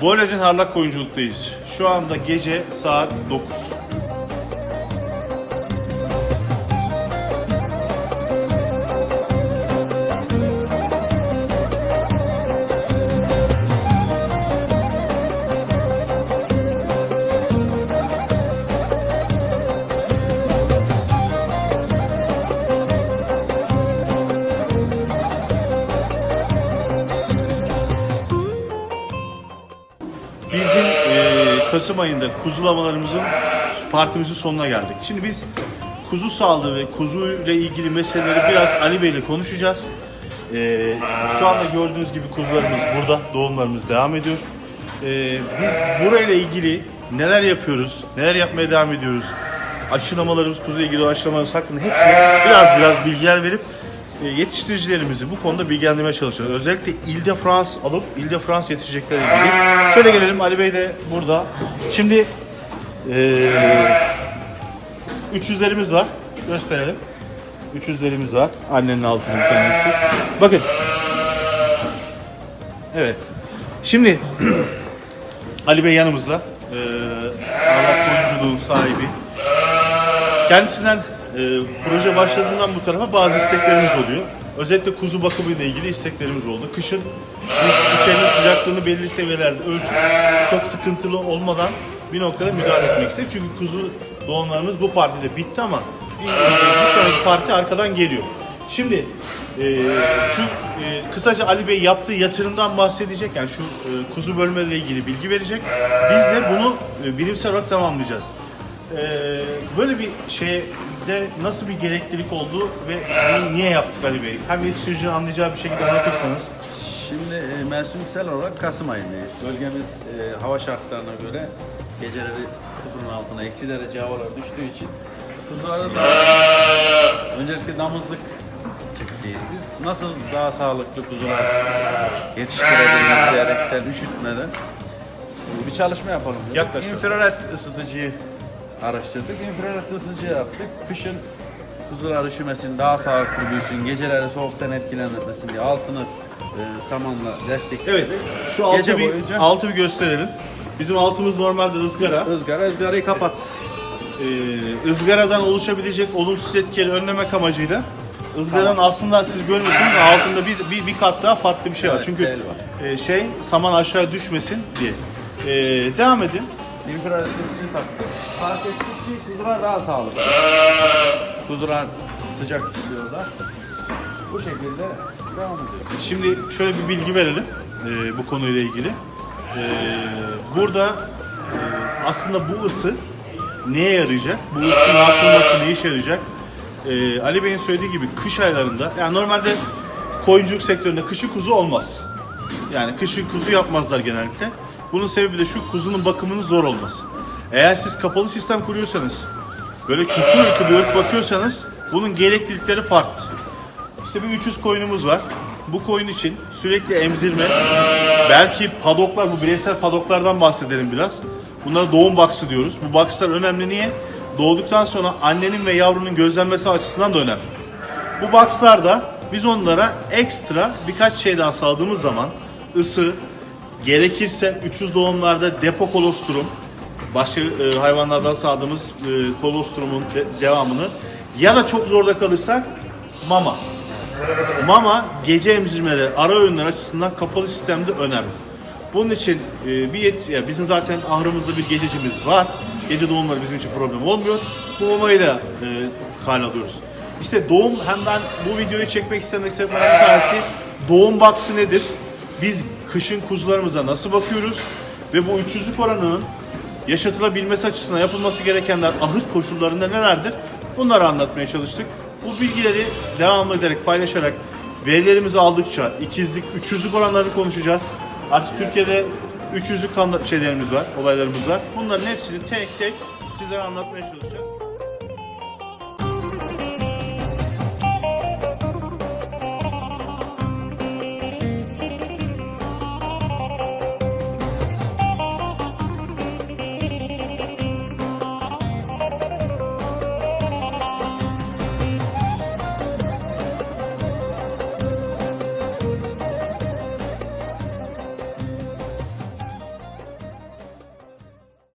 Boyledin Harlak Koyunculuktayız. Şu anda gece saat 9. Bizim eee, Kasım ayında kuzulamalarımızın partimizin sonuna geldik. Şimdi biz kuzu sağlığı ve kuzu ile ilgili meseleleri biraz Ali Bey ile konuşacağız. Eee, şu anda gördüğünüz gibi kuzularımız burada, doğumlarımız devam ediyor. Eee, biz burayla ilgili neler yapıyoruz, neler yapmaya devam ediyoruz, aşılamalarımız, kuzu ile ilgili aşılamalarımız hakkında hepsine biraz biraz bilgiler verip e, yetiştiricilerimizi bu konuda bilgilendirmeye çalışıyoruz. Özellikle Ile de France alıp Ile de France yetişeceklerle ilgili. Şöyle gelelim Ali Bey de burada. Şimdi e, 300'lerimiz var. Gösterelim. 300'lerimiz var. Annenin bir tanesi. Bakın. Evet. Şimdi Ali Bey yanımızda. E, Allah sahibi. Kendisinden e, proje başladığından bu tarafa bazı isteklerimiz oluyor. Özellikle kuzu bakımı ile ilgili isteklerimiz oldu. Kışın biz içerinin sıcaklığını belli seviyelerde ölçüp çok sıkıntılı olmadan bir noktada müdahale etmek istedik. Çünkü kuzu doğumlarımız bu partide bitti ama bir, sonraki parti arkadan geliyor. Şimdi e, şu e, kısaca Ali Bey yaptığı yatırımdan bahsedecek. Yani şu e, kuzu bölmeleriyle ilgili bilgi verecek. Biz de bunu e, bilimsel olarak tamamlayacağız. Ee, böyle bir şeyde nasıl bir gereklilik oldu ve bunu niye yaptık Ali Bey? Hem yetiştiricinin anlayacağı bir şekilde anlatırsanız. Şimdi e, mevsimsel olarak Kasım ayındayız. Bölgemiz e, hava şartlarına göre geceleri sıfırın altına eksi derece havalar düştüğü için kuzularda da öncelikle damızlık çiftliğiz. Biz nasıl daha sağlıklı kuzular yetiştirebiliriz diyerekten üşütmeden bir çalışma yapalım. dedik. Yaklaş. İnfrared ısıtıcıyı araştırdık. İnfrared ısıtıcı yaptık. Kışın kuzular üşümesin, daha sağlıklı büyüsün, geceleri soğuktan etkilenmesin diye altını e, samanla destekledik. Evet, şu altı Gece bir, boyunca- altı bir gösterelim. Bizim altımız normalde ızgara. Izgara, ızgarayı kapat. Ee, ızgaradan oluşabilecek olumsuz etkileri önlemek amacıyla ızgaranın aslında siz görmüyorsunuz altında bir, bir, bir kat daha farklı bir şey var. Evet, Çünkü tel var. e, şey saman aşağı düşmesin diye. Ee, devam edin. İnfrared ısıtıcı taktık. Fark ettik ki kuzular daha sağlıklı. Kuzular sıcak tutuyor da. Bu şekilde devam ediyor. Şimdi şöyle bir bilgi verelim e, bu konuyla ilgili. E, burada e, aslında bu ısı neye yarayacak? Bu ısının artırılması ne işe yarayacak? E, Ali Bey'in söylediği gibi kış aylarında, yani normalde koyunculuk sektöründe kışı kuzu olmaz. Yani kışı kuzu yapmazlar genellikle. Bunun sebebi de şu kuzunun bakımının zor olması. Eğer siz kapalı sistem kuruyorsanız, böyle kötü ırkı bir ırk bakıyorsanız bunun gereklilikleri farklı. İşte bir 300 koyunumuz var. Bu koyun için sürekli emzirme, belki padoklar, bu bireysel padoklardan bahsedelim biraz. Bunlara doğum baksı diyoruz. Bu bakslar önemli niye? Doğduktan sonra annenin ve yavrunun gözlenmesi açısından da önemli. Bu boxlarda biz onlara ekstra birkaç şey daha sağladığımız zaman ısı, gerekirse 300 doğumlarda depo kolostrum, başka e, hayvanlardan sağladığımız e, kolostrumun de- devamını ya da çok zorda kalırsak mama. Mama gece emzirmeleri, ara öğünler açısından kapalı sistemde önemli. Bunun için e, bir yet ya bizim zaten ahırımızda bir gececimiz var. Gece doğumları bizim için problem olmuyor. Bu mamayla e, kale alıyoruz. İşte doğum hem ben bu videoyu çekmek istemek sebeplerden bir tanesi doğum baksı nedir? Biz kışın kuzularımıza nasıl bakıyoruz? Ve bu 300'lük oranının yaşatılabilmesi açısından yapılması gerekenler ahır koşullarında nelerdir? Bunları anlatmaya çalıştık. Bu bilgileri devamlı ederek paylaşarak verilerimizi aldıkça ikizlik, üçüzlük oranlarını konuşacağız. Artık Türkiye'de üçüzlük şeylerimiz var, olaylarımız var. Bunların hepsini tek tek sizlere anlatmaya çalışacağız.